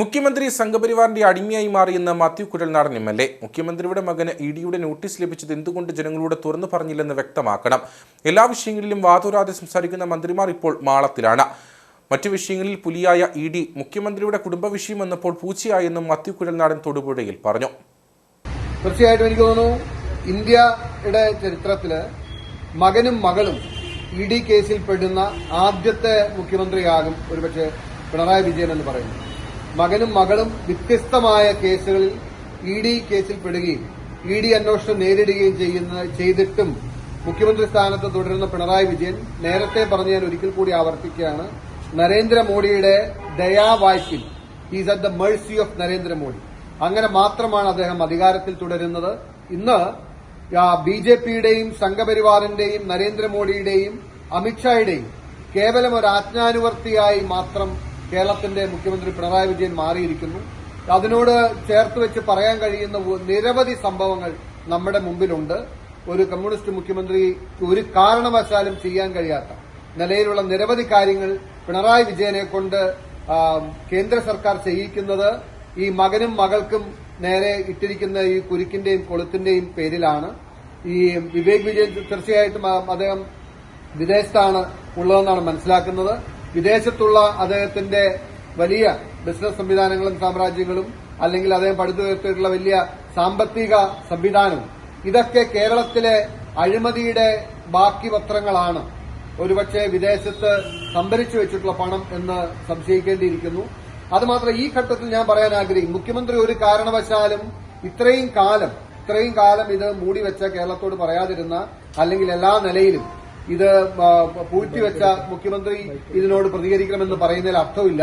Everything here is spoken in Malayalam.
മുഖ്യമന്ത്രി സംഘപരിവാറിന്റെ അടിമയായി മാറിയെന്ന് Mathew Kuzhalnadan M L A. മുഖ്യമന്ത്രിയുടെ മകന് ഇ ഡിയുടെ നോട്ടീസ് ലഭിച്ചത് എന്തുകൊണ്ട് ജനങ്ങളോട് തുറന്നു പറഞ്ഞില്ലെന്ന് വ്യക്തമാക്കണം. എല്ലാ വിഷയങ്ങളിലും വാതോരാതെ സംസാരിക്കുന്ന മന്ത്രിമാർ ഇപ്പോൾ മാളത്തിലാണ്. മറ്റു വിഷയങ്ങളിൽ പുലിയായ ഇ ഡി മുഖ്യമന്ത്രിയുടെ കുടുംബ വിഷയം വന്നപ്പോൾ പൂച്ചയായെന്നും മാത്യു കുഴൽനാടൻ തൊടുപുഴയിൽ പറഞ്ഞു. തീർച്ചയായിട്ടും എനിക്ക് തോന്നുന്നു ഇന്ത്യയുടെ ചരിത്രത്തിൽ മകനും മകളും ഇ ഡി കേസിൽ പെടുന്ന ആദ്യത്തെ മുഖ്യമന്ത്രിയാകും ഒരുപക്ഷെ പിണറായി വിജയൻ എന്ന് പറയുന്നത്. മകനും മകളും വ്യത്യസ്തമായ കേസുകളിൽ ഇ ഡി കേസിൽ പെടുകയും ഇ ഡി അന്വേഷണം നേരിടുകയും ചെയ്യുന്ന ചെയ്തിട്ടും മുഖ്യമന്ത്രി സ്ഥാനത്ത് തുടരുന്ന പിണറായി വിജയൻ നേരത്തെ പറഞ്ഞ ഞാൻ ഒരിക്കൽ കൂടി ആവർത്തിക്കുകയാണ്. നരേന്ദ്രമോദിയുടെ ദയാവായ്പിൽ is at the mercy of Narendra Modi അങ്ങനെ മാത്രമാണ് അദ്ദേഹം അധികാരത്തിൽ തുടരുന്നത്. ഇന്ന് ബി ജെ പിയുടെയും സംഘപരിവാറിന്റെയും നരേന്ദ്രമോദിയുടെയും അമിത്ഷായുടെയും കേവലം ഒരു ആജ്ഞാനുവർത്തിയായി മാത്രം കേരളത്തിന്റെ മുഖ്യമന്ത്രി പിണറായി വിജയൻ മാറിയിരിക്കുന്നു. അതിനോട് ചേർത്ത് വെച്ച് പറയാൻ കഴിയുന്ന നിരവധി സംഭവങ്ങൾ നമ്മുടെ മുമ്പിലുണ്ട്. ഒരു കമ്മ്യൂണിസ്റ്റ് മുഖ്യമന്ത്രി ഒരു കാരണവശാലും ചെയ്യാൻ കഴിയാത്ത നിലയിലുള്ള നിരവധി കാര്യങ്ങൾ പിണറായി വിജയനെ കൊണ്ട് കേന്ദ്ര സർക്കാർ ചെയ്യിക്കുന്നത് ഈ മകനും മകൾക്കും നേരെ ഇട്ടിരിക്കുന്ന ഈ കുരുക്കിന്റെയും കൊളുത്തിന്റെയും പേരിലാണ്. ഈ വിവേക് വിജയൻ തീർച്ചയായിട്ടും അദ്ദേഹം വിദേശത്താണ് ഉള്ളതെന്നാണ് മനസ്സിലാക്കുന്നത്. വിദേശത്തുള്ള അദ്ദേഹത്തിന്റെ വലിയ ബിസിനസ് സംവിധാനങ്ങളും സാമ്രാജ്യങ്ങളും അല്ലെങ്കിൽ അദ്ദേഹം പടുത്തുയർത്തിയിട്ടുള്ള വലിയ സാമ്പത്തിക സംവിധാനവും ഇതൊക്കെ കേരളത്തിലെ അഴിമതിയുടെ ബാക്കി പത്രങ്ങളാണ് ഒരുപക്ഷെ വിദേശത്ത് സംഭരിച്ചു വെച്ചിട്ടുള്ള പണം എന്ന് സംശയിക്കേണ്ടിയിരിക്കുന്നു. അതുമാത്രം ഈ ഘട്ടത്തിൽ ഞാൻ പറയാൻ ആഗ്രഹിക്കും മുഖ്യമന്ത്രി ഒരു കാരണവശാലും ഇത്രയും കാലം ഇത്രയും കാലം ഇത് മൂടിവെച്ച കേരളത്തോട് പറയാതിരുന്ന അല്ലെങ്കിൽ എല്ലാ നിലയിലും ഇത് പൂഴ്ത്തിവെച്ച മുഖ്യമന്ത്രി ഇതിനോട് പ്രതികരിക്കണമെന്ന് പറയുന്നതിൽ അർത്ഥമില്ല.